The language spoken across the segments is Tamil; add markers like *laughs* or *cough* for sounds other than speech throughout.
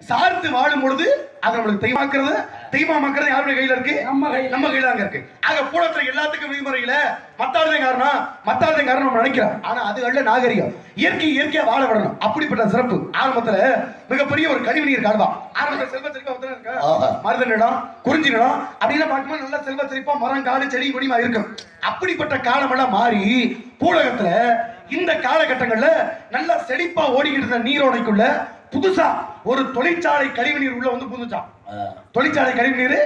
சார்ந்து வாழும் பொழுது அது நம்மளுக்கு தெய்வமாக்குறது தெய்வமாக்குறது யாருடைய கையில இருக்கு? நம்ம கையில. நம்ம கையில அங்க இருக்கு. ஆக பூலத்துல எல்லாத்துக்கும் விதிமுறையில மத்தாளதே காரணம். மத்தாளதே காரணம் நம்ம நினைக்கிறோம் ஆனா அது அல்ல நாகரிகம். இயற்கை இயற்கையா வாழ விடணும். அப்படிப்பட்ட சிறப்பு. ஆரம்பத்துல மிகப்பெரிய ஒரு கழிவு நீர் கால்வா ஆரம்பத்துல செல்வ செழிப்பா வந்து இருக்கா. மருத நிலம் குறிஞ்சி நிலம் அப்படின்னு பார்க்கும்போது நல்ல செல்வ செழிப்பா மரம் காடு செடி கொடிமா இருக்கும். அப்படிப்பட்ட காலமெல்லாம் மாறி பூலகத்துல இந்த காலகட்டங்கள்ல நல்லா செழிப்பா ஓடிக்கிட்டு இருந்த நீரோடைக்குள்ள புதுசா ஒரு தொழிற்சாலை கழிவு நீர் உள்ள வந்து புதுச்சான் தொழிற்சாலை கழிவு நீர்.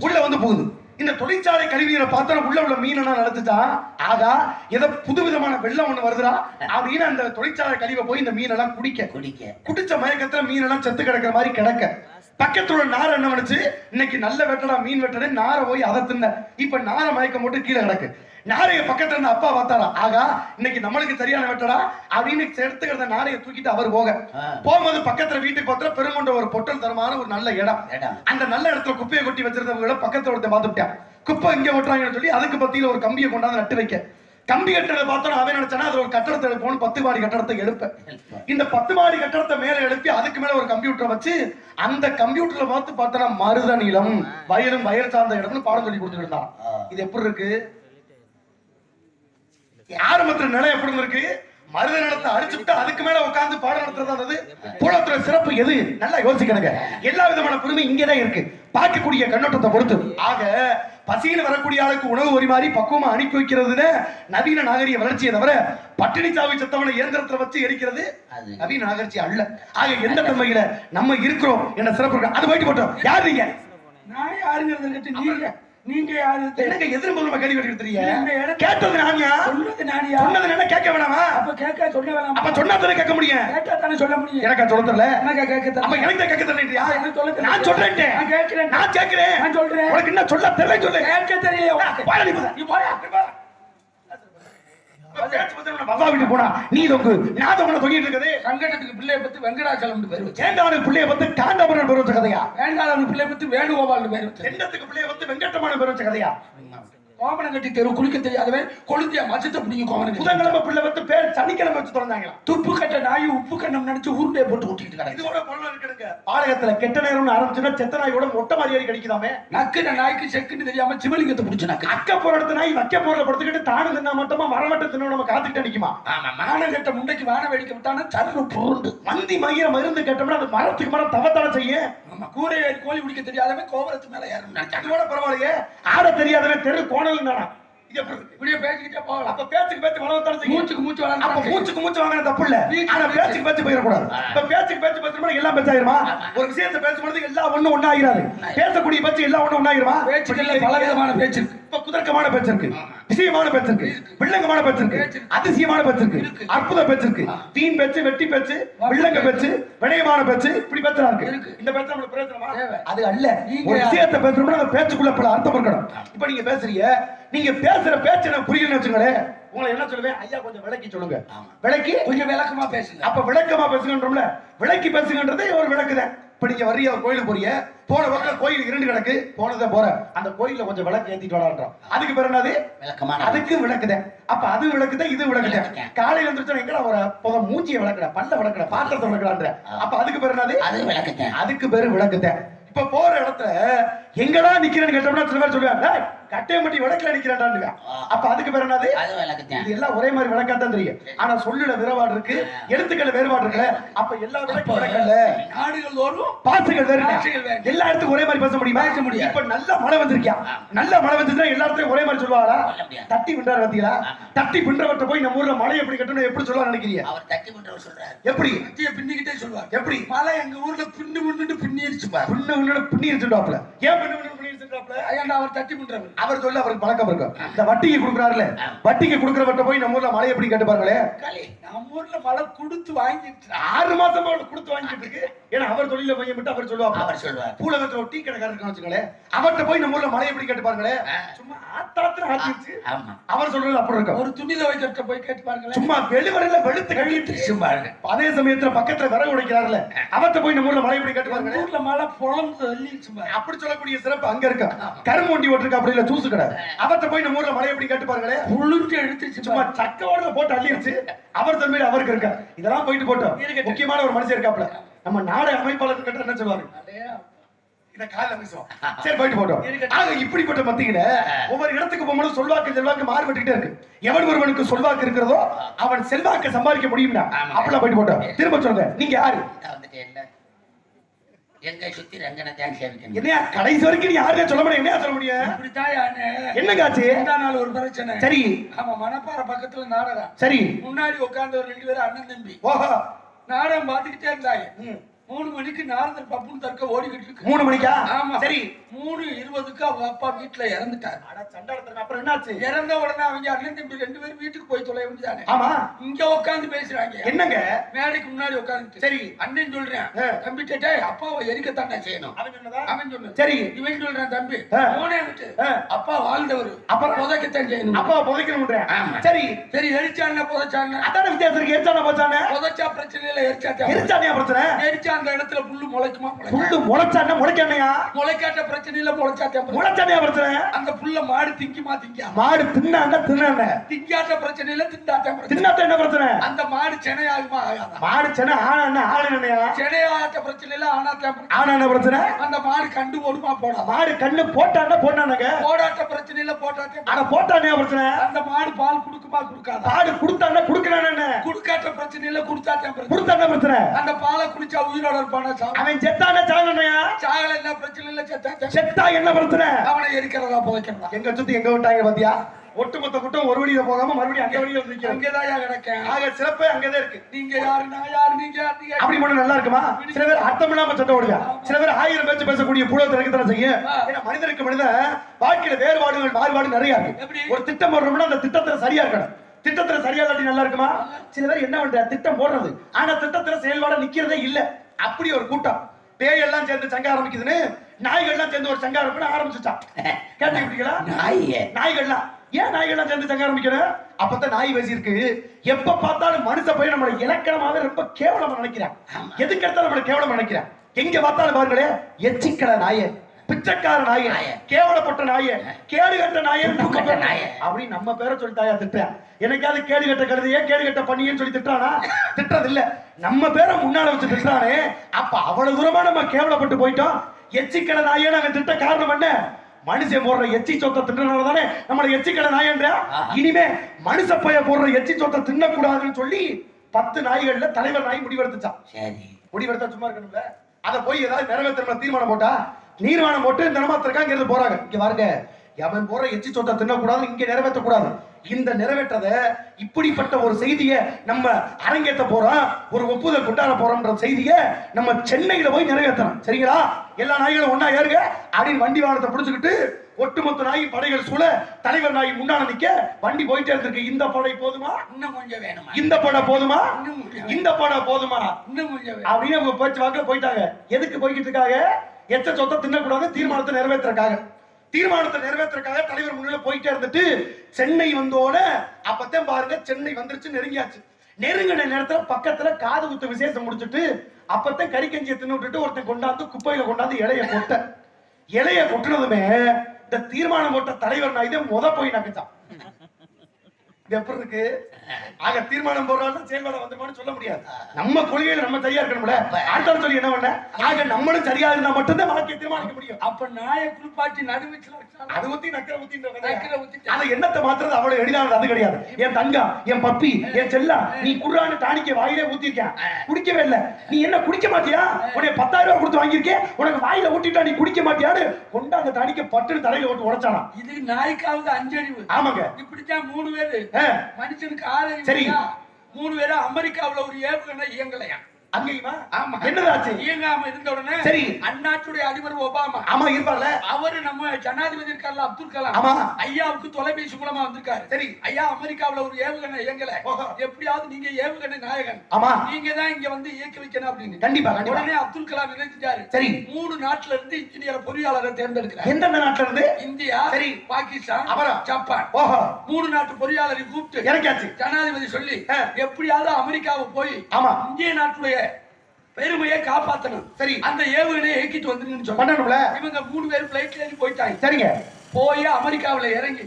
உள்ள வந்து போகுது இந்த தொழிற்சாலை கழிவு நீரை பார்த்தா உள்ள உள்ள மீனெல்லாம் நடந்துட்டான் ஆகா ஏதோ புதுவிதமான வெள்ளம் ஒண்ணு வருதுடா. அப்படின்னு அந்த தொழிற்சாலை கழிவை போய் இந்த மீனெல்லாம் குடிக்க. குடிக்க. குடிச்ச மயக்கத்துல மீனெல்லாம் செத்து கிடக்கிற மாதிரி கிடக்க. பக்கத்துல உள்ள நாரை என்ன பண்ணுச்சு? இன்னைக்கு நல்ல வெட்டடா மீன் வெட்டடே நாரை போய் அதை தின்ன. இப்ப நாரை மயக்கம் போட்டு கீழே கிடக்கு. நாரைய பக்கத்துல இருந்த அப்பா பார்த்தாரா? ஆகா இன்னைக்கு நம்மளுக்கு சரியான வெட்டடா அப்படின்னு எடுத்துக்கிறத நாரைய தூக்கிட்டு அவர் போக. போகும்போது பக்கத்துல வீட்டுக்கு பக்கத்துல பெருங்கொண்ட ஒரு பொட்டல் தரமான ஒரு நல்ல இடம். அந்த நல்ல இடத்துல குப்பையை கொட்டி வச்சிருந்தவங்கள பக்கத்துல ஒருத்தன் பார்த்துட்டான் குப்பை இங்க ஒட்டுறாங்கன்னு சொல்லி அதுக்கு பத்தியில ஒரு கம்பியை கொண்டாந்து நட்டு வைக்க. கம்பி கட்டணத்தை பார்த்தோம் அவன் நினைச்சானா அது ஒரு கட்டடத்தை எழுப்பணும் பத்து மாடி கட்டடத்தை எழுப்ப *laughs* இந்த பத்து மாடி கட்டடத்தை மேல எழுப்பி அதுக்கு மேல ஒரு கம்ப்யூட்டரை வச்சு அந்த கம்ப்யூட்டர்ல பார்த்து பார்த்தனா மருத நீளம் வயலும் வயல் சார்ந்த இடம்னு பாடம் சொல்லி கொடுத்துட்டு இருந்தான். இது எப்படி இருக்கு? ஆரம்பத்துல நிலை எப்படி இருக்கு மருத நிலத்தை அடிச்சுட்டு அதுக்கு மேல உட்கார்ந்து பாடம் நடத்துறதா பூலத்துல சிறப்பு எது? நல்லா யோசிக்கணுங்க. எல்லா விதமான பெருமை இங்கதான் இருக்கு. பார்க்கக்கூடிய கண்ணோட்டத்தை பொறுத்து. ஆக பசியில் வரக்கூடிய ஆளுக்கு உணவு பரிமாறி பக்குவமா அனுப்பி வைக்கிறதுன்னு நவீன நாகரிக வளர்ச்சியை தவிர பட்டினி சாவி சத்தவனை இயந்திரத்துல வச்சு எரிக்கிறது. நவீன நாகரிகம் அல்ல. ஆக எந்த தன்மையில நம்ம இருக்கிறோம் என்ன சிறப்பு இருக்கு? அது போயிட்டு போட்டோம். யார் நீங்க? நான் யாருங்கிறத கட்டு நீங்க. நீங்க யாரு? என்னங்க எதிர்ப்பு கேள்வி கேட்டு இந்த இடத்துல- கேட்டது நானியா? சொன்னது நானியா? சொன்னது என்ன கேட்க வேணாமா? அப்ப கேட்க சொல்ல வேணாம்? அப்ப சொன்னா தானே கேட்க முடியும்? கேட்டா தானே சொல்ல முடியும். எனக்கா சொல்ல தெரியல? எனக்கு கேட்க அப்ப தெரியல. எனக்கு தான் கேட்க தெரியலையா? எனக்கு சொல்ல. நான் சொல்றேன் நான் கேட்கிறேன். நான் கேட்கிறேன். நான் சொல்றேன். உனக்கு என்ன சொல்ல தெரியல சொல்லு. கேட்க தெரியல நீ போடா. பப்பா வீட்டுக்கு போனா நீ தொங்கு. நான் தொங்க தொங்கிட்டு இருக்குது? சங்கடத்துக்கு பிள்ளைய பத்தி வெங்கடாச்சலம் பேர் வச்சு. சேந்தானுக்கு பிள்ளைய வந்து காண்டாபுரம் பேர் வச்ச கதையா? வேண்டாளம் பிள்ளை பத்தி வேணுகோபால் பேர் வச்சு. செண்டத்துக்கு பிள்ளைய வந்து வெங்கட்டமான பேர் வச்ச கதையா? கோமனம் கட்டி தெரு குளிக்க தெரியாதவன் கொளுத்தியா மச்சத்தை பிடிங்க கோமனம். புதன்கிழமை பிள்ளை வந்து பேர் சனிக்கிழமை வச்சு திறந்தாங்களா? துப்பு கட்ட நாய் உப்பு கண்ணம் நினைச்சு உருண்டையை போட்டு ஊட்டிட்டு கிடக்கு. இதோட பொருள் இருக்குதுங்க பாளையத்துல கெட்ட நேரம்னு ஆரம்பிச்சுன்னா செத்த நாயோட மொட்டை மாதிரி கிடைக்குதாமே? நக்குன நாய்க்கு செக்குன்னு தெரியாம சிவலிங்கத்தை பிடிச்ச நக்கு அக்க போற இடத்து நாய் வைக்க போற படுத்துக்கிட்டு தானு தின்னா மட்டுமா மரமட்ட தின்னு நம்ம காத்துக்கிட்டு நிக்குமா ஆமா மானம் கட்ட முண்டைக்கு வான வேடிக்கை விட்டானா சர்ரு பூண்டு. மந்தி மயிர மருந்து கேட்டோம்னா அது மரத்துக்கு மரம் தவத்தான செய்ய ஆமா கூரை கோழி பிடிக்க தெரியாதவன் கோபுரத்து மேல ஏறணும். நினைச்சாங்க இதோட பரவாயில்லையே ஆட தெரியாதவன் தெரு கோணல்? இப்படியே பேசிக்கிட்டே போகலாம். அப்ப பேச்சுக்கு பேச்சு வளர்த்தான செய்யும். மூச்சுக்கு மூச்சு அப்ப வளர்ந்து மூச்சுக்கு மூச்சு வாங்கின தப்பு இல்ல. ஆனா. பேச்சுக்கு பேச்சு போயிடக்கூடாது. இப்ப பேச்சுக்கு பேச்சு பேசும்போது எல்லாம் பேச்சாயிருமா ஒரு விஷயத்தை பேசும்போது எல்லாம் ஒண்ணு ஒண்ணு ஆகிறாது பேசக்கூடிய பேச்சு எல்லாம் ஒண்ணு ஒண்ணாயிருமா? பேச்சுக்கள்ல பல விதமான பேச்சு இப்ப குதர்க்கமான பேச்சு இருக்கு. விஷயமான பேச்சு இருக்கு. வில்லங்கமான பேச்சு இருக்கு. அதிசயமான பேச்சு இருக்கு. அற்புத பேச்சு இருக்கு. வீண் பேச்சு வெட்டி பேச்சு வில்லங்க பேச்சு வினயமான பேச்சு இப்படி பேச்சலாம் இருக்கு. இந்த பேச்சு நம்மளுக்கு பிரயோஜனமா. அது அல்ல. ஒரு? விஷயத்தை பேசுறோம்னா அந்த பேச்சுக்குள்ள பல அர்த்தம் இருக்கணும். இப்ப நீங்க பேசுறீங்க. நீங்க பேசுற பேச்சு எனக்கு புரியலன்னு வச்சுங்களேன் உங்களை என்ன சொல்லுவேன்? ஐயா கொஞ்சம் விளக்கி சொல்லுங்க. விளக்கி? கொஞ்சம் விளக்கமா பேசுங்க. அப்ப விளக்கமா பேசுங்கன்றோம்ல. விளக்கி பேசுங்கன்றதே ஒரு விளக்குதான். இப்ப நீங்க வரிய கோயிலுக்கு போறீங்க. போன பக்கம் கோயில் இரண்டு கிடக்கு. போனதை போற. அந்த கோயில்ல கொஞ்சம் விளக்கு ஏத்திட்டு வரான்றோம் அதுக்கு பேர் என்னது? அதுக்கு விளக்குதேன். அப்ப அது விளக்குதான் இது விளக்குதேன் விளக்குதான். காலையில எழுந்திரிச்சா எங்கடா ஒரு புக மூஞ்சியை விளக்குற பல்ல விளக்குற பாத்திரத்தை விளக்குறான்ற அப்ப அதுக்கு பேர் என்னது? அது விளக்கத்தேன் அதுக்கு பேரு விளக்குதான் இப்ப போற இடத்துல எங்கடா நிக்கிறேன்னு கேட்டோம்னா சில பேர் சொல்லுவாங்க "டேய், கட்டையம்பட்டி விளக்குல நிக்கிறேன்டான்னு அப்ப அதுக்கு பேர் என்னது? இது எல்லாம் ஒரே மாதிரி விளக்காத்தான் தெரியும். ஆனா சொல்லுல வேறுபாடு இருக்கு எழுத்துக்கள் வேறுபாடு இருக்குல்ல அப்ப எல்லா விளக்கும் விளக்கல்ல நாடுகள் தோறும் பாசுகள் வேறு. எல்லா இடத்துக்கும் ஒரே மாதிரி பேச முடியுமா? பேச முடியாது. இப்ப நல்ல மழை வந்திருக்கியா? நல்ல மழை வந்துச்சுன்னா எல்லா இடத்துலயும் ஒரே மாதிரி சொல்லுவாங்களா? சொல்ல. தட்டி பின்றாரு பாத்தீங்களா? தட்டி பின்றவர்கிட்ட போய் நம்ம ஊர்ல மழை எப்படி கட்டணும் எப்படி சொல்லுவாங்க நினைக்கிறீங்க? அவர் தட்டி பண்றவர் சொல்றாரு. எப்படி? பின்னிக்கிட்டே சொல்லுவாங்க எப்படி? மழை எங்க ஊர்ல பின்னு பின்னுட்டு பின்னிருச்சு பாரு பின்ன பின்ன பின்னி இருச்சுட்டாப்ல ஏன் பின்ன பின்ன பின்னி ஏன்டா அவர் தட்டி பண்றவர் அவர் சொல்ல அவருக்கு பழக்கம் இருக்கும். இந்த வட்டிக்கு கொடுக்குறாருல வட்டிக்கு கொடுக்குறவர்கிட்ட போய் நம்ம ஊர்ல மழை எப்படி கேட்டு நம்ம ஊர்ல மழை கொடுத்து வாங்கிட்டு ஆறு மாசமா கொடுத்து வாங்கிட்டு இருக்கு. ஏன்னா அவர் தொழில பையன் விட்டு அவர் சொல்லுவாங்க அவர் சொல்வார் பூலகத்துல ஒரு டீ கடைக்காரர் இருக்கான்னு வச்சுங்களேன் அவர்கிட்ட போய் நம்ம ஊர்ல மழை எப்படி கேட்டு பாருங்களேன் சும்மா ஆத்திருச்சு. ஆமா. அவர் சொல்றது அப்படி இருக்கும். ஒரு துணி துவைக்கிறத போய் கேட்டு பாருங்களேன் சும்மா வெளிவரையில வெளுத்து கழிட்டு பாருங்க அதே சமயத்துல பக்கத்துல விறகு உடைக்கிறாருல அவர்கிட்ட போய் நம்ம ஊர்ல மழை எப்படி கேட்டு பாருங்களேன் ஊர்ல மழை அப்படி சொல்லக்கூடிய சிறப்பு அங்க இருக்கா. கரும்பு வண்டி ஓட்டிருக்கா அப்படி இல்ல தூசு கடை அவர்கிட்ட போய் நம்ம ஊர்ல மழை எப்படி கேட்டு பாருங்களேன் புழுந்து எடுத்துச்சு சும்மா பாரு. சக்க ஓடல போட்டு அள்ளிருச்சு. அவர் தன்மையில அவருக்கு இருக்கா இதெல்லாம் போயிட்டு போட்டோம். முக்கியமான ஒரு மனுஷன் இருக்காப்ல நம்ம நாடக அமைப்பாளர் கிட்ட என்ன சொல்லுவாரு? இத காலைல பேசுவோம் சரி போயிட்டு போட்டோம். ஆக இப்படிப்பட்ட மத்தியில ஒவ்வொரு இடத்துக்கு போகும்போது சொல்வாக்கு செல்வாக்கு மாறுபட்டுக்கிட்டே இருக்கு. எவன் ஒருவனுக்கு சொல்வாக்கு இருக்கிறதோ அவன் செல்வாக்கு சம்பாதிக்க முடியும்னா ஆமாங்க. அப்படிலாம் போயிட்டு போட்டோம். திரும்ப சொல்லுங்க. நீங்க யாரு? எங்க சுத்தி ரங்கனை தான் சேவிக்கணும். என்னையா கடைசி வரைக்கும் நீ யாருக்கே சொல்ல முடியும் என்னையா சொல்ல முடியும் இப்படித்தான் என்னங்க ஆச்சு? முந்தா நாள் ஒரு பிரச்சனை. சரி. ஆமா மணப்பாறை பக்கத்துல நாடகம். சரி. முன்னாடி உட்கார்ந்து ஒரு ரெண்டு பேரும் அண்ணன் தம்பி. ஓஹோ. நாடகம் பார்த்துக்கிட்டே இருந்தாங்க ம். மூணு மணிக்கு நாரதர் பப்புன்னு தற்க ஓடிக்கிட்டு இருக்கு. மூணு மணிக்கா? ஆமா. சரி. மூணு இருபதுக்கு அவங்க அப்பா வீட்டுல இறந்துட்டாரு. அட, சண்டாளத்துல அப்புறம் என்னாச்சு? இறந்த உடனே அவங்க அண்ணன் தம்பி ரெண்டு பேரும் வீட்டுக்கு போய் தொலை வேண்டியதானே ஆமா. இங்க உட்கார்ந்து பேசுறாங்க. என்னங்க? மேடைக்கு முன்னாடி உட்கார்ந்து சரி. அண்ணன் சொல்றேன். தம்பி டேய் அப்பாவை எரிக்கத்தாண்டா செய்யணும். அவன் சொன்னதா? அவன் சொன்ன சரி. இவன் சொல்றான் தம்பி. போனே விட்டு. அப்பா வாழ்ந்தவர். அப்புறம்? புதைக்கத்தான் செய்யணும். அப்பா புதைக்கணும்ன்றேன் ஆமா. சரி. சரி எரிச்சான புதைச்சான அதான வித்தியாசம் இருக்கு. எரிச்சான போச்சானே புதைச்சா பிரச்சனை இல்ல எரிச்சாத்தா எரிச்சானியா பிரச்சனை? எரிச்சா அந்த இடத்துல புல்லு முளைக்குமா? முளைக்காதா? புல்லு முளைச்சானே முளைக்கானையா முளைக்காட்ட பிரச்சனை இல்ல முளைச்சாத்தா பிரச்சனை. முளைச்சானியா பிரச்சனை? அந்த புல்ல மாடு திங்குமா திங்கா மாடு தின்னாண்ட தின்னாண்ட திங்காட்ட பிரச்சனை இல்ல திண்டாட்ட பிரச்சனை. தின்னாத்த என்ன பிரச்சனை? அந்த மாடு சென்னையாகுமா ஆகாதா? மாடு சென்னை ஆனா என்ன? ஆளு என்னையா? சென்னையாட்ட பிரச்சனை இல்ல ஆனாத்த பிரச்சனை ஆனா என்ன பிரச்சனை? அந்த மாடு கண்டு போடுமா போடாதா? மாடு கண்ணு போட்டாண்ட போட்டானுங்க போடாட்ட பிரச்சனை இல்ல போட்டாட்ட ஆனா போட்டானே பிரச்சனை? அந்த மாடு பால் குடுக்குமா குடுக்காதா? மாடு கொடுத்தாண்ட குடுக்கறானே என்ன? குடுக்காட்ட பிரச்சனை இல்ல குடுத்தாட்ட பிரச்சனை. கொடுத்தாண்ட பிரச்சனை? அந்த பாலை குடிச்சா உயிரோட இருப்பானா சாவு. அவன் செத்தான சாகனையா சாகல என்ன பிரச்சனை இல்ல செத்தா செத்தா. என்ன பிரச்சனை? அவனை எரிக்கிறதா புதைக்கிறதா? எங்க சுத்தி எங்க விட்டாங்க பாத்தியா? ஒட்டுமொத்த கூட்டம் ஒரு வழியில போகாம மறுபடியும் அங்க வழியில வந்து அங்கேதான் கிடக்கேன். ஆக சிறப்பு அங்கதான் இருக்கு. நீங்க யாரு? நான் யாரு? நீங்க அப்படி நல்லா இருக்குமா? சில பேர் அர்த்தம் இல்லாம சண்டை ஓடுங்க சில பேர் ஆயிரம் பேச்சு பேசக்கூடிய புலத்தை இருக்கத்தானே செய்யும். ஏன்னா மனிதனுக்கு மனிதன் வாழ்க்கையில வேறுபாடுகள் மாறுபாடு நிறைய? இருக்கு. ஒரு திட்டம் போடுறோம்னா அந்த திட்டத்துல சரியா இருக்கணும். திட்டத்துல சரியா நல்லா இருக்குமா? சில பேர் என்ன பண்ற? திட்டம் போடுறது. ஆனா திட்டத்துல செயல்பாட நிக்கிறதே இல்ல. அப்படி ஒரு கூட்டம். பேய் எல்லாம் சேர்ந்து சங்க ஆரம்பிக்குதுன்னு நாய்கள் எல்லாம் சேர்ந்து ஒரு சங்க ஆரம்பிக்கணும் ஆரம்பிச்சுட்டான் கேட்டுக்கிட்டீங்களா நாயே? நாய்கள்லாம். ஏன் நாய்கள்லாம் சேர்ந்து சங்க ஆரம்பிக்கணும்? அப்பதான் நாய் பேசி இருக்கு. எப்ப பார்த்தாலும் மனுஷ போய் நம்மளை இலக்கணமாவே ரொம்ப கேவலமா நினைக்கிறான். எதுக்கு எடுத்தாலும் நம்மளை கேவலமா நினைக்கிறான். எங்க பார்த்தாலும் பாருங்களே எச்சிக்கல நாயே பிச்சைக்கார நாயே. கேவலப்பட்ட நாயே கேடு கட்ட நாயே நம்ம உப்புக்கட்ட பேர் நாயே. அப்படி நம்ம பேரை சொல்லிட்டாயா திட்டுறேன். எனக்காவது கேடு கட்ட கழுதையே கேடு கட்ட பண்ணியேன்னு சொல்லி திட்டுறானா? திட்டுறது இல்ல நம்ம பேரை முன்னால வச்சு திட்டுறானே. அப்ப அவ்வளவு தூரமா நம்ம கேவலப்பட்டு போயிட்டோம். எச்சிக்கல நாயே நாங்க திட்ட காரணம் என்ன? மனுஷன் போடுற எச்சி சொத்தை தின்றனால தானே நம்மளை எச்சிக்கல நாயன்ற? இனிமே மனுஷ பைய போடுற எச்சி சொத்தை தின்னக்கூடாதுன்னு சொல்லி பத்து நாய்கள்ல தலைவர் நாய் முடிவெடுத்துச்சான் சரி. முடிவெடுத்தா சும்மா இருக்கணும்ல? அதை போய் ஏதாவது நிறைவேற்ற தீர்மானம் போட்டா? நீர்மானம் போட்டு தினமாத்திருக்காங்க போறாங்க. இங்க பாருங்க. அவன் போற எச்சி சொத்தை தின்னக்கூடாது இங்க நிறைவேற்ற கூடாது இந்த நிறைவேற்றத இப்படிப்பட்ட ஒரு செய்திய நம்ம அரங்கேற்ற போறோம் ஒரு ஒப்புதல் கொண்டாட போறோம்ன்ற செய்திய நம்ம சென்னையில போய் நிறைவேற்றணும். சரிங்களா? எல்லா நாய்களும் ஒண்ணா ஏறுங்க. அப்படின்னு வண்டி வாகனத்தை பிடிச்சுக்கிட்டு ஒட்டுமொத்த நாய் படைகள் சூழ தலைவர் நாய் முன்னால நிக்க வண்டி போயிட்டே இருக்கு இந்த படை போதுமா? இன்னும் கொஞ்சம் வேணுமா? இந்த படம் போதுமா? இந்த படம் போதுமா? இன்னும் கொஞ்சம் அப்படின்னு அவங்க பேச்சு வாக்கில் போயிட்டாங்க. எதுக்கு போய்கிட்டு இருக்காங்க? எச்ச சொத்தை தின்னக்கூடாது தீர்மானத்தை நிறைவேற்றுறக்காக தீர்மானத்தை நிறைவேற்றுறதுக்காக தலைவர் முன்னில போயிட்டே இருந்துட்டு சென்னை வந்தோட அப்பத்தான் பாருங்க சென்னை வந்துருச்சு நெருங்கியாச்சு. நெருங்கின நேரத்துல பக்கத்துல காது குத்து விசேஷம் முடிச்சுட்டு அப்பத்தான் கறிக்கஞ்சியை தின்னு விட்டுட்டு ஒருத்தன் கொண்டாந்து குப்பையில கொண்டாந்து இலைய கொட்ட. இலைய கொட்டினதுமே இந்த தீர்மானம் போட்ட தலைவர் நான் இதை முத போய் நகைச்சான் எப்படி இருக்கு? ஆக தீர்மானம் போடுறாலும் செயல்பட வந்துமான்னு சொல்ல முடியாது. நம்ம கொள்கையில நம்ம சரியா இருக்கணும்ல? அடுத்த சொல்லி என்ன பண்ண? ஆக நம்மளும் சரியா இருந்தா மட்டும்தான் வாழ்க்கையை தீர்மானிக்க முடியும். அப்ப நாயை குளிப்பாட்டி நடுவீச்சுல அது ஊத்தி நக்கர ஊத்தின்ற நக்கரை ஊத்திட்டு. அதை எண்ணத்தை மாத்துறது? அவ்வளவு எளிதானது. அது கிடையாது. என் தங்கம் என் பப்பி என் செல்லா நீ குர்ரான டானிக்க வாயிலே ஊத்திருக்கேன் குடிக்கவே இல்ல. நீ என்ன குடிக்க மாட்டியா? உனக்கு பத்தாயிரம் ரூபாய் கொடுத்து வாங்கியிருக்கேன். உனக்கு வாயில ஊட்டிட்டா நீ குடிக்க மாட்டியான்னு கொண்டு அந்த டானிக்க பட்டுன்னு தலையில ஓட்டு உடைச்சானா? இது நாய்க்காவது அஞ்சறிவு. ஆமாங்க. இப்படித்தான் மூணு பேரு. மனுஷனுக்கு ஆறு சரி. மூணு பேரு அமெரிக்காவுல ஒரு ஏவுகணை இயங்கலையா? அங்கேயுமா? ஆமா. என்னதாச்சு? இயங்காம இருந்த உடனே சரி. அந்நாட்டுடைய அதிபர் ஒபாமா. ஆமா இருப்பார்ல. அவரு நம்ம ஜனாதிபதி இருக்கார்ல அப்துல் கலாம். ஆமா. ஐயாவுக்கு தொலைபேசி மூலமா வந்திருக்காரு. சரி. ஐயா அமெரிக்காவுல ஒரு ஏவுகணை இயங்கல. ஓஹோ. எப்படியாவது நீங்க ஏவுகணை நாயகன். ஆமா. நீங்க தான் இங்க வந்து இயக்கி வைக்கணும் அப்படின்னு. கண்டிப்பா கண்டிப்பா. உடனே அப்துல் கலாம் என்ன செஞ்சாரு சரி. மூணு நாட்டுல இருந்து இன்ஜினியர் பொறியாளரை தேர்ந்தெடுக்கிறார். எந்தெந்த நாட்டுல இருந்து? இந்தியா சரி. பாகிஸ்தான் அப்புறம்? ஜப்பான். ஓஹோ. மூணு நாட்டு பொறியாளரை கூப்பிட்டு ஜனாதிபதி சொல்லி. எப்படியாவது அமெரிக்காவை போய் ஆமா. இந்திய நாட்டுடைய பெருமையை காப்பாத்தணும். சரி. அந்த ஏவுகணையை இயக்கிட்டு வந்துருங்கன்னு பண்ணணும்ல? இவங்க மூணு பேர் பிளைட்ல ஏறி போயிட்டாங்க. சரிங்க. போய் அமெரிக்காவுல இறங்கி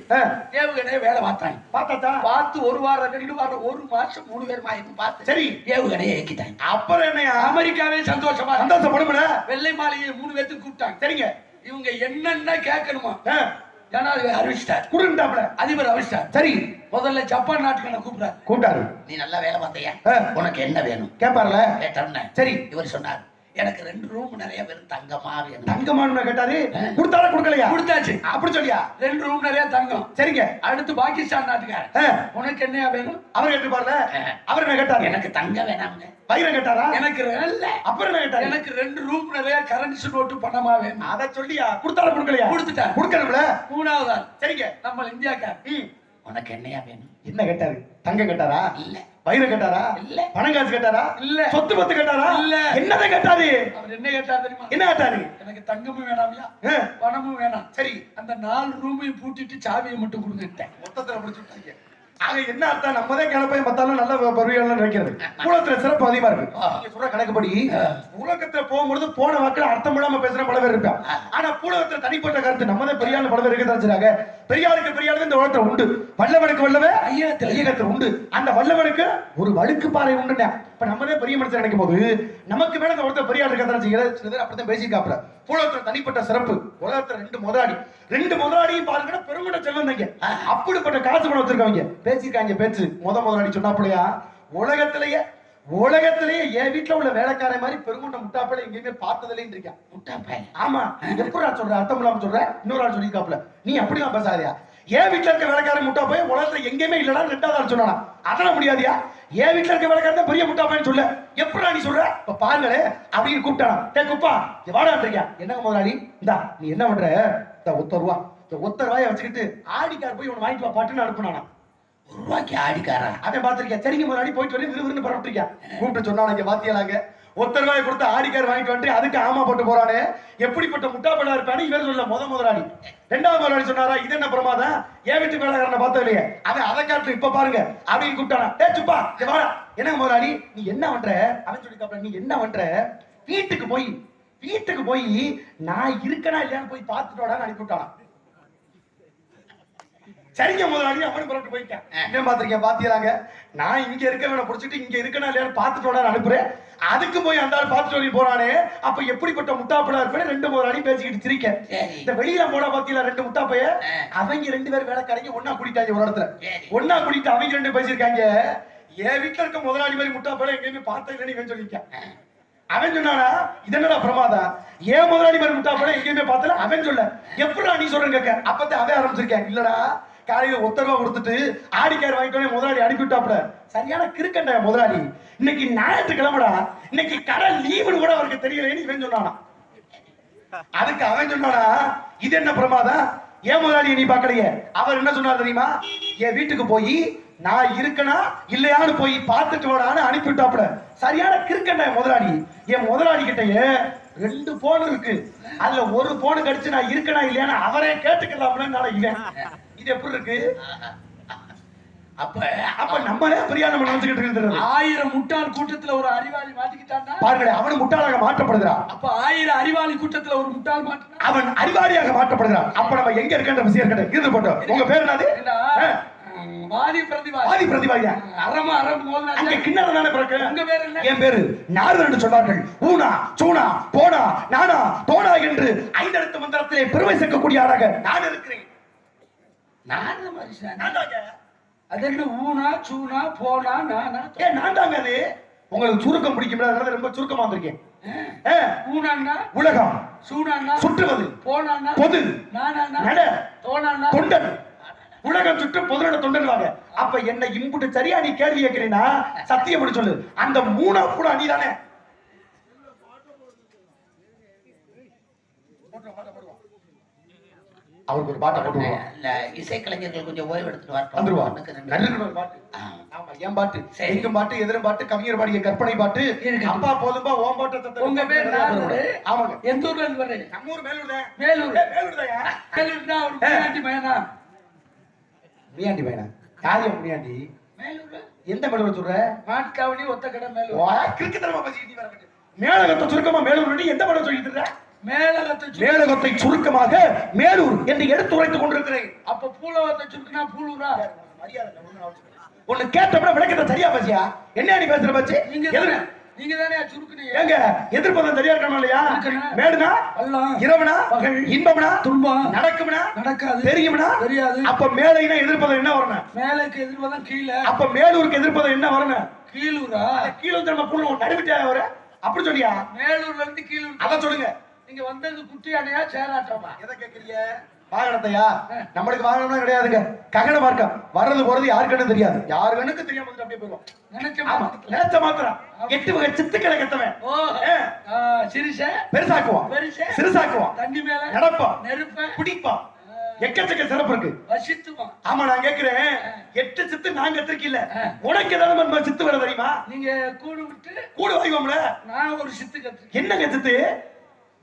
ஏவுகணையை வேலை பார்த்தாங்க. பார்த்தாச்சா? பார்த்து ஒரு வாரம் ரெண்டு வாரம் ஒரு மாசம் மூணு பேர் மாயிட்டு பார்த்து சரி. ஏவுகணையை இயக்கிட்டாங்க. அப்புறம் என்னையா? அமெரிக்காவே சந்தோஷமா. சந்தோஷப்படும்ல? வெள்ளை மாளிகையை மூணு பேத்துக்கு கூப்பிட்டாங்க. சரிங்க. இவங்க என்னென்ன கேட்கணுமா ஜனாதிபதி அறிவிச்சிட்டார். குடுண்டாப்ல அதிபர் அறிவிச்சிட்டார். சரி. முதல்ல ஜப்பான் நாட்டுக்கு கூப்பிடுறாரு? கூப்பிட்டாரு. நீ நல்லா வேலை பார்த்தையா. உனக்கு என்ன வேணும்? கேட்பார்ல கேட்டோன்னே சரி. இவர் சொன்னார் எனக்கு ரெண்டு ரூம் நிறைய வெறும் தங்கமா வேணும். தங்கமானு கேட்டாரு கொடுத்தாரா கொடுக்கலையா? கொடுத்தாச்சு. அப்படி சொல்லியா? ரெண்டு ரூம் நிறைய தங்கம். சரிங்க. அடுத்து பாகிஸ்தான் நாட்டுக்காரர். ஆ, உனக்கு என்னையா வேணும்? அவர் கேட்டுப்பார்ல. அவர் என்ன கேட்டாரு? எனக்கு தங்க வேணாங்க பயிரை கேட்டாரா? எனக்கு இல்ல. அப்புறம் என்ன கேட்டாரு? எனக்கு ரெண்டு ரூம் நிறைய கரன்சி நோட்டு பணமா வேணும். அத சொல்லியா? கொடுத்தாரா கொடுக்கலையா? கொடுத்துட்டார். கொடுக்கணும்ல? மூணாவது? சரிங்க. நம்ம இந்தியாக்கார். உனக்கு என்னையா வேணும்? என்ன கேட்டாரு தங்க கேட்டாரா? இல்ல. பயிரை கேட்டாரா? இல்ல. பணம் காசு கேட்டாரா? இல்ல. சொத்து பத்து கேட்டாரா? இல்ல. என்னதான் கேட்டாரு? அவர் என்ன கேட்டார் தெரியுமா? என்ன கேட்டாரு? எனக்கு தங்கமும் வேணாம்யா பணமும் வேணாம். சரி. அந்த நாலு ரூமையும் பூட்டிட்டு சாவியை மட்டும் கொடுத்துட்டேன் மொத்தத்துல முடிச்சு விட்டாங்க. ஆக என்ன அர்த்தம்? நம்மதே கிளப்பையும் மத்தாலும் நல்ல பருவியெல்லாம் வைக்கிறது உலகத்துல சிறப்பு அதிகமா இருக்கு. நீங்க சொல்ற கணக்குப்படி உலகத்துல போகும்பொழுது போன வாக்குல அர்த்தம் இல்லாம பேசுற பல பேர் ஆ. ஆனா பூலகத்துல தனிப்பட்ட கருத்து நம்மதே பெரியாள் பல பேர் இருக்கதான் செய்றாங்க பெரியாளுக்கு பெரியாள் இந்த உலகத்துல உண்டு. வல்லவனுக்கு வல்லவே ஐயகத்துல. ஐயகத்துல உண்டு. அந்த வல்லவனுக்கு ஒரு வழுக்கு பாறை உண்டுண்ணே இப்ப நம்மதே பெரிய மனுஷன் நினைக்கும் போது நமக்கு மேல இந்த உலகத்துல பெரியாள் இருக்கதான் செய்யற சில பேர் அப்படித்தான் பேசிக்காப்புல பூலகத்துல தனிப்பட்ட சிறப்பு உலகத்துல ரெண்டு முதலாளி. ரெண்டு முதலாளியும் பாருங்கன்னா பெருங்கட செல்வந்தங்க அப்படிப்பட்ட காசு பணம் வச்சிருக்கவங்க. பேசியிருக்காங்க பேச்சு. முத முதலாளி சொன்னாப்புலையா? உலகத்திலேயே உலகத்திலேயே என் வீட்டுல உள்ள வேலைக்கார மாதிரி பெருங்குண்ட முட்டாப்பட எங்கேயுமே பார்த்ததில்லைன்னு இருக்கான் முட்டா பையன் ஆமா. எப்படா சொல்ற? அர்த்தம் இல்லாம சொல்ற? இன்னொரு ஆள் சொல்லியிருக்காப்ல நீ அப்படிலாம் பேசாதியா? என் வீட்டுல இருக்க வேலைக்காரன் முட்டா போய் உலகத்துல எங்கேயுமே இல்லடா ரெண்டாவது ஆள் சொன்னானா? அதெல்லாம் முடியாதியா? என் வீட்டுல இருக்க வேலைக்காரன் பெரிய முட்டா சொல்ல. எப்படா நீ சொல்ற? இப்ப பாருங்களே அப்படின்னு கூப்பிட்டானா. டே குப்பா வாடா இருக்கியா என்னங்க முதலாளி? இந்தா நீ என்ன பண்ற? இந்த ஒத்த ரூபா. இந்த ஒத்த ரூபாயை வச்சுக்கிட்டு ஆடிக்கார் போய் உன் வாங்கிட்டு வா பாட்டுன்னு அனுப்புனானா. ரூபாய்க்கு ஆடிக்காரா? அதை பார்த்திருக்கேன் சரிங்க முதலாளி போயிட்டு வந்து விறுவிறுன்னு பரப்பிட்டிருக்கேன் கூப்பிட்டு சொன்னாங்க பாத்தியலாங்க ஒத்த ரூபாய் கொடுத்து ஆடிக்கார் வாங்கிட்டு வந்து அதுக்கு ஆமா போட்டு போறானே. எப்படிப்பட்ட முட்டாப்படா இருப்பானு இவர் சொல்ல முத முதலாளி. ரெண்டாவது முதலாளி சொன்னாரா இது என்ன பிரமாதம்? ஏன் வீட்டு வேலைக்காரனை பார்த்தது இல்லையே? அவன் அதை காட்டு இப்ப பாருங்க. அப்படின்னு கூப்பிட்டானா. டே சுப்பா வாடா. என்ன முதலாளி? நீ என்ன பண்ற? அவன் சொல்லி நீ என்ன பண்ற? வீட்டுக்கு போய் வீட்டுக்கு போய் நான் இருக்கனா இல்லையான்னு போய் பார்த்துட்டு அனுப்பிவிட்டானா சரிங்க முதலாளி அவனு புறப்பட்டு போயிட்டேன். என்ன பாத்திருக்கேன் பாத்தியலாங்க நான் இங்க இருக்கவனை புடிச்சிட்டு இங்க இருக்கனா இல்லையான்னு பார்த்துட்டு வாடான்னு அனுப்புறேன். அதுக்கு போய் அந்த ஆள் பார்த்துட்டு வரி போறானே. அப்ப எப்படிப்பட்ட முட்டாப்படா இருப்பேன் ரெண்டு முதலாளி பேசிக்கிட்டு சிரிக்கேன். சரி. இந்த வெளியில போனா பாத்தீங்களா ரெண்டு முட்டாப்பைய. அவங்க ரெண்டு பேரும் வேலை கடைக்கு ஒன்னா குடிட்டாங்க ஒரு இடத்துல. ஒன்னா குடிட்டு அவங்க ரெண்டு பேசியிருக்காங்க. என் வீட்டுல இருக்க முதலாளி மாதிரி முட்டாப்பழம் எங்கேயுமே பார்த்தது இவன் சொல்லியிருக்கேன் அவன் சொன்னானா இது என்னடா பிரமாதம்? ஏன் முதலாளி மாதிரி முட்டாப்பழம் எங்கேயுமே பார்த்தல. அவன் சொல்ல எப்படா நீ சொல்றேன் கேட்க? அப்பதான் அவன் ஆரம்பிச்சிருக்கேன். இல்லடா காலையில உத்தரவா கொடுத்துட்டு ஆடிக்கார் வாங்கிட்டு முதலாளி அனுப்பிவிட்டாப்புல சரியான கிறுக்கண்டா முதலாளி. இன்னைக்கு ஞாயிற்றுக்கிழமைடா. இன்னைக்கு கடை லீவுன்னு கூட அவருக்கு தெரியலன்னு இவன் சொன்னானா. அதுக்கு அவன் சொன்னானா இது என்ன பிரமாதம்? ஏன் முதலாளியை நீ பார்க்கலையே? அவர் என்ன சொன்னார் தெரியுமா? என் வீட்டுக்கு போய் நான் இருக்கனா இல்லையான்னு போய் பார்த்துட்டு வாடான்னு அனுப்பிவிட்டாப்புல சரியான கிறுக்கண்ட முதலாளி. என் முதலாளி கிட்டயே ரெண்டு போன் இருக்கு. அதுல ஒரு போன் கடிச்சு நான் இருக்கனா இல்லையான்னு அவரே கேட்டுக்கலாம்னு நான் இல்ல இது எப்படி இருக்கு? அப்ப அப்ப நம்மளே பெரியா நம்ம நினைச்சுக்கிட்டு இருக்கிறது ஆயிரம் முட்டாள் கூட்டத்துல ஒரு அறிவாளி மாட்டிக்கிட்டான்னா? பாருங்களேன் அவன் முட்டாளாக மாற்றப்படுகிறான். அப்ப ஆயிரம் அறிவாளி கூட்டத்துல ஒரு முட்டாள் மாட்டினா? அவன் அறிவாளியாக மாற்றப்படுகிறான். அப்ப நம்ம எங்க இருக்கின்ற விஷயம் இருக்கட்டும் இருந்து போட்டோம். உங்க பேர் என்னது? வாதி பிரதிவாதி. ஆதி பிரதிபாயா அறமா அறம் அங்க மோதினா கிண்ணறு தானே பிறகு உங்க பேர் என்ன? என் பேரு நாரதர் என்று சொன்னார்கள் ஊனா சூனா போனா நானா தோனா என்று ஐந்தெழுத்து மந்திரத்திலே பெருமை சேர்க்கக்கூடிய ஆளாக நான் இருக்கிறேன். நான் மனுஷன். அது என்ன ஊனா சூனா போனா நானா? ஏன் நான் தாங்க அது. உங்களுக்கு சுருக்கம் பிடிக்கும் அதனால ரொம்ப சுருக்கமா வந்திருக்கேன். ஊனான்னா? உலகம். சூனான்னா? சுற்றுவது. போனான்னா? பொது. நானான்னா? நட. தோனான்னா? தொண்டன் உலகம் சுற்றும் பொதுநட தொண்டன்வாங்க அப்ப என்ன இம்புட்டு சரியா நீ கேள்வி கேட்கிறீன்னா சத்தியம் சொல்லு. அந்த மூணா கூட நீ தானே அவருக்கு ஒரு பாட்டை போட்டுருவான் இல்ல இசைக்கலைஞர்கள் கொஞ்சம் ஓய்வு எடுத்துட்டு வரட்டும் பாட்டு. ஆமா என் பாட்டு. எங்கும் பாட்டு எதிரும் பாட்டு கவிஞர் பாடிய கற்பனை பாட்டு. அப்பா போதும்பா ஓம் பாட்டு உங்க பேர்? ஆமாங்க. எந்த ஊர்ல இருந்து வர்றீங்க? நம்ம ஊர் மேலூர். தான் வேலூர் மேலூர் தான் வேலூர்னா ஒரு மீனாட்சி மயனா முனியாண்டி பையனா? யார் முனியாண்டி? வேலூர்ல எந்த மேலூர் சொல்ற? மாட்காவடி ஒத்த கடை மேலூர் கிறுக்குத்தனமா பேசிக்கிட்டு நீ வர மாட்டே. மேலகத்தை சுருக்கமா மேலூர் எந்த படம் சொல்லிட்டு இருக்க? மேலகத்தை சுரு- மேலகத்தை சுருக்கமாக மேலூர் என்று எடுத்து உரைத்துக் கொண்டிருக்கிறேன். அப்ப பூலவத்தை சுருக்குனா பூலூரா? ஒண்ணு கேட்டப்பட விளக்கத்தை சரியா பேசியா? என்ன நீ பேசுற பச்சு? நீங்க தானே சுருக்குனீங்க? ஏங்க எதிர்ப்பதம் சரியா இருக்கணும் இல்லையா. மேடுனா? இரவுனா? இன்பம்னா? துன்பம், நடக்கும்னா? நடக்காது. தெரியும்னா? தெரியாது. அப்ப மேலைனா எதிர்ப்பதம் என்ன வரணும்? மேலுக்கு எதிர்ப்பதான் கீழே. அப்ப மேலூருக்கு எதிர்ப்பதம் என்ன வரணும்? கீழூரா? கீழ வந்து நம்ம புள்ள நடுவிட்டா வர அப்படி சொல்லியா? மேலூர்ல இருந்து கீழூர் அத சொல்லுங்க. நீங்க வந்தது குட்டி அணையா சேராட்டமா எதை கேக்குறீங்க? வாகனத்தையா? நம்மளுக்கு வாகனம்லாம் கிடையாதுங்க. ககன மார்க்கம். வர்றது போறது யாருக்குன்னு தெரியாது. யாரு கண்ணுக்கு தெரியாம அப்படியே போயிடும். நினைச்ச மாத்திரம். எட்டு வகை சித்துக்களை கத்தவன் ஓ சிரிச பெருசாக்குவான். பெருச. சிறுசாக்குவான். தண்ணி மேல. நடப்பான். நெருப்ப. குடிப்பான். எக்கச்சக்க சிறப்பு இருக்கு. வசித்துவான். ஆமா நான் கேக்குறேன். எட்டு சித்து நான் கத்திருக்கீல்ல உனக்கு ஏதாவது நம்ம சித்து வர தெரியுமா? நீங்க கூடு விட்டு கூடு வாய்வோம்ல நான் ஒரு சித்து கத்து என்னங்க சித்து?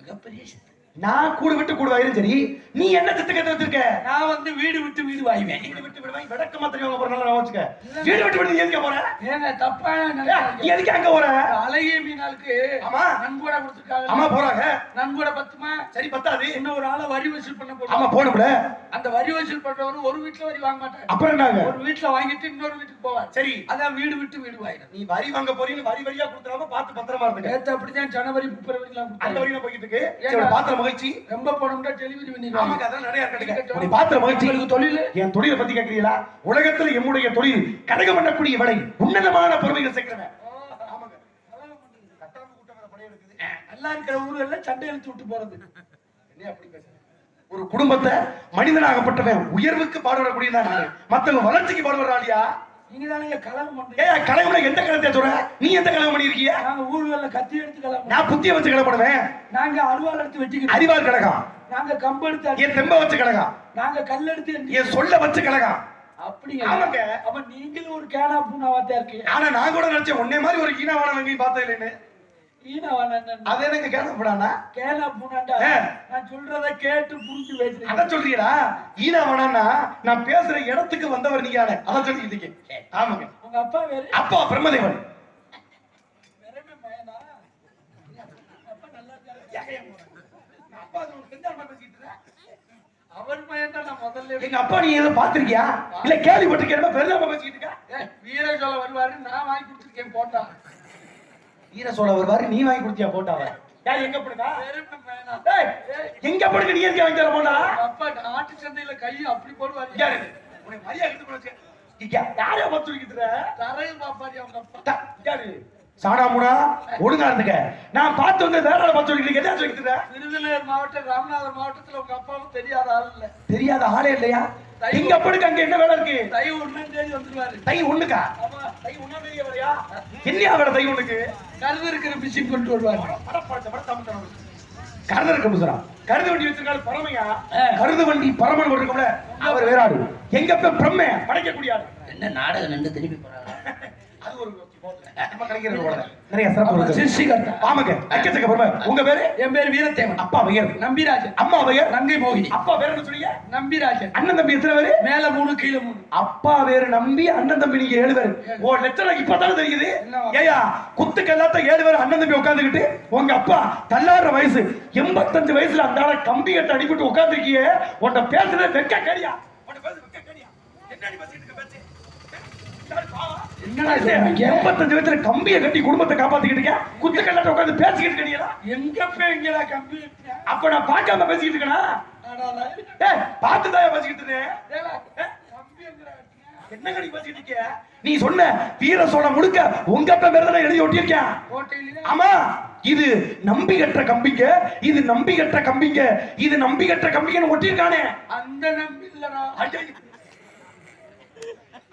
மிகப்பெரிய சித்து நான் கூடு விட்டு கூடு வாயிரும் சரி நீ என்ன சித்து கத்து வச்சிருக்க நான் வந்து வீடு விட்டு வீடு வாய்வேன். வீடு விட்டு விடுவாய் விளக்கமா தெரியும் போற நல்லா வச்சுக்க. வீடு விட்டு விட்டு எதுக்கு போற? ஏங்க தப்பா எதுக்கு அங்க போற? அழகிய மீனாளுக்கு ஆமா. நன்கொடை கொடுத்துருக்காங்க. ஆமா போறாங்க. நன்கொடை பத்துமா? சரி பத்தாது. இன்னும் ஒரு ஆளை வரி வசூல் பண்ண ஆமா போடுவோம் போகணும்ல அந்த வரி வசூல் பண்றவரு ஒரு வீட்டுல வரி வாங்க மாட்டாரு. அப்புறம் என்னங்க? ஒரு வீட்டுல வாங்கிட்டு இன்னொரு வீட்டுக்கு போவார். சரி. அதான் வீடு விட்டு வீடு வாயிடும் நீ வரி வாங்க போறீன்னு வரி வரியா கொடுத்துடாம பார்த்து பத்திரமா இருந்துக்க. நேத்து அப்படிதான் ஜனவரி பிப்ரவரிலாம் அந்த வரியில போய்கிட்டு இருக்கு. ஏங்க? மகிழ்ச்சி. ரொம்ப போனோம்னா டெலிவரி பண்ணிடுவாங்க அதான் நிறைய கிடைக்கும் இருக்கட்டும். உன்னை பாத்திர மகிழ்ச்சி உங்களுக்கு தொழில் என் தொழிலை பத்தி கேட்கிறீங்களா உலகத்துல எம்முடைய தொழில் கனகம் பண்ணக்கூடிய விலை உன்னதமான பொறுமைகள் சேர்க்கிறவன். நல்லா இருக்கிற ஊர்ல சண்டை இழுத்து விட்டு போறது. என்ன அப்படி பேசுற? ஒரு குடும்பத்தை மனிதனாகப்பட்டவன் உயர்வுக்கு பாடுபடக்கூடிய நானு. மத்தவங்க வளர்ச்சிக்கு பாடுபடுறாளியா நீங்க தானே கலகம் பண்றீங்க? கலைவுல எந்த கலத்தை சொல்ற? நீ எந்த கலகம் பண்ணிருக்கிய நாங்க ஊர்ல கத்தி எடுத்து கலகம் நான் புத்திய வச்சு கலப்படுவேன் நாங்க அருவாள் எடுத்து வெட்டிக்கிட்டோம் அறிவால் கழகம் நாங்க கம்பு எடுத்து என் தெம்ப வச்சு கழகம் நாங்க கல் எடுத்து என் சொல்ல வச்சு கழகம் அப்படிங்க ஆமாங்க. அப்ப நீங்களும் ஒரு கேனா பூனாவாத்தா இருக்கீங்க. ஆனா நான் கூட நினைச்சேன் உன்னை மாதிரி ஒரு ஈனவான எங்கேயும் பார்த்தது இல்லைன்னு அது எனக்கு பூனாண்டா ஆ. நான் சொல்றத கேட்டு புரிஞ்சு பேசுறீங்க. அதான் சொல்றீங்களா? ஈனவானா நான் பேசுற இடத்துக்கு வந்தவர் நீங்க அதான் சொல்லிட்டு ஆமாங்க. உங்க அப்பா வேற. அப்பா பிரம்மதேவன். அது? அவர் மயன் முதல்ல எங்க அப்பா நீ எதுவும் பாத்திருக்கியா இல்ல கேள்விப்பட்டிருக்கியா? பெருதாம பேசிட்டு இருக்கா? வீர சொல்ல வருவாரு நான் வாங்கி கொடுத்துருக்கேன் போட்டா. வீர சோழ வருவாரு நீ வாங்கி கொடுத்தியா போட்டாவ யார் எங்க டேய், எங்க படுக்க நீ எதுக்கு வாங்கி தர உங்க அப்பா ஆட்டு சந்தையில கையை அப்படி போடுவாரு. யாரு உனக்கு மரியாதை யாரையா பத்து வைக்கிற தரையும் பாப்பாரு அவங்க அப்பா. யாரு சாடாமுடா ஒழுங்கா இருந்துக்க. நான் பார்த்து வந்து வேற பத்து வைக்கிறீங்க என்ன வைக்கிற விருதுநகர் மாவட்டம் ராமநாதபுரம் மாவட்டத்துல உங்க அப்பாவும் தெரியாத ஆள் இல்ல. தெரியாத ஆளே இல்லையா? எங்க படுக்க அங்க என்ன வேலை இருக்கு? தை ஒண்ணு தேதி வந்துருவாரு. தை ஒண்ணுக்கா? ஆமா தை ஒண்ணா தெரிய வரையா என்னையா வேலை தை ஒண்ணுக்கு? கருது இருக்கிற மிஷின் கொண்டு வருவாரு. கருது இருக்க முசுரா கருது வண்டி வச்சிருக்காரு பரமையா. கருது வண்டி பரமன் ஒரு இருக்கும்ல. அவர் வேற ஆளு எங்க அப்ப பிரம்மை படைக்கக்கூடிய ஆளு. என்ன நாடகம் நின்று திரும்பி போறாங்க *laughs* உங்க பேரு என் பேர் வீரத்தேவன் அப்பா பெயர்? நம்பிராஜன். அம்மா பெயர்? நங்கை மோகினி. அப்பா பேர் சொன்னீங்க நம்பிராஜன். அண்ணன் தம்பி எத்தனை பேரு? மேல மூணு கீழே மூணு. அப்பா வேறு நம்பி அண்ணன் தம்பி நீங்க ஏழு பேர். ஓ லட்சம் இப்பதானே தெரியுது? ஏயா குத்துக்கு எல்லாத்தையும் ஏழு பேர் அண்ணன் தம்பி உட்காந்துக்கிட்டு உங்க அப்பா தள்ளாடுற வயசு எண்பத்தஞ்சு வயசுல அந்த ஆளை கம்பி கட்ட அடிபட்டு உட்காந்துருக்கியே உன்ட பேசுறது வெக்க கடியா பேசுறது வெக்க கடியா என்னடி பேசிட்டு இருக்க பேச்சு? என்னடா சொல்றீங்க? எண்பத்தஞ்சு வயசுல கம்பியை கட்டி குடும்பத்தை காப்பாத்திக்கிட்டு இருக்க குத்து கல்லாட்ட உட்காந்து பேசிக்கிட்டு இருக்கீங்களா எங்க பேங்கடா கம்பி? அப்ப நான் பார்க்காம பேசிக்கிட்டு இருக்கேனா? பார்த்து தான் பேசிக்கிட்டு எங்கடா? என்ன கடி பேசிக்கிட்டு இருக்கிய நீ சொன்ன வீர சோழ முழுக்க உங்க அப்பா பேர் தானே எழுதி ஒட்டியிருக்கேன். ஆமா இது நம்பி கட்டுற கம்பிங்க இது நம்பி கட்டுற கம்பிங்க இது நம்பி கட்டுற கம்பிங்கன்னு ஒட்டியிருக்கானே. அந்த நம்பி இல்லடா.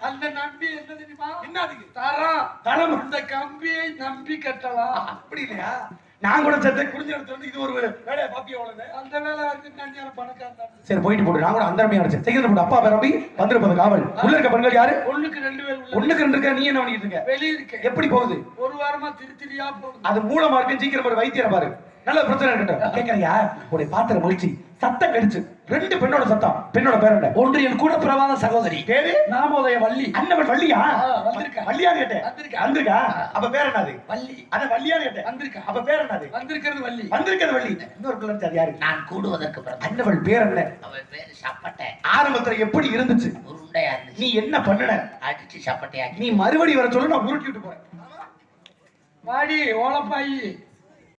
அந்த நம்பி என்ன தெரியுமா? என்ன அதுக்கு தரம். தரம் அந்த கம்பியை நம்பி கட்டலாம். அப்படி இல்லையா? நான் கூட சேர்த்து குறிஞ்ச இடத்துல வந்து இது ஒரு வேலையை பாப்பியா அவ்வளவு அந்த வேலை தனியார் பணக்காரன் சரி போயிட்டு போடு. நான் கூட அந்த ரம்மியா அடிச்சேன். செய்கிறது போடு. அப்பா பேர் ரம்பி வந்திருப்பது காவல். உள்ள இருக்க பெண்கள் யாரு? ஒண்ணுக்கு ரெண்டு பேர் ஒண்ணுக்கு ரெண்டு இருக்க? நீ என்ன பண்ணிட்டு இருக்க? வெளிய இருக்கேன். எப்படி போகுது? ஒரு வாரமா திரு திரியா போகுது. அது மூலமா இருக்கு சீக்கிரம் ஒரு வைத்தியரை பாரு. நல்ல பிரச்சனை இருக்கட்டும். *laughs* கேட்கறியா உடைய பாத்திர மகிழ்ச்சி. சத்தம் கடிச்சு. ரெண்டு பெண்ணோட சத்தம் பெண்ணோட பேர் என்ன? ஒன்று என் கூட பிறவாத சகோதரி. பேரு நாமோதய வள்ளி. அண்ணவன் வள்ளியா? வந்திருக்கா. வள்ளியான்னு கேட்டேன். வந்திருக்கா. வந்திருக்கா? அப்ப பேர் என்னது? வள்ளி. அத வள்ளியான்னு கேட்டேன். வந்திருக்கா. அப்ப பேர் என்னது? வந்திருக்கிறது வள்ளி. வந்திருக்கிறது வள்ளி. இன்னொரு பிள்ளை அது யாரு? நான் கூடுவதற்கு அண்ணவள் பேர் என்ன? அவன் பேரு சப்பட்டை. ஆரம்பத்துல எப்படி இருந்துச்சு? உருண்டையா இருந்துச்சு. நீ என்ன பண்ணுன? அடிச்சு சப்பட்டையாக்கி. நீ மறுபடி வர சொல்லு நான் உருட்டி விட்டு போறேன். வாடி ஓலப்பாயி.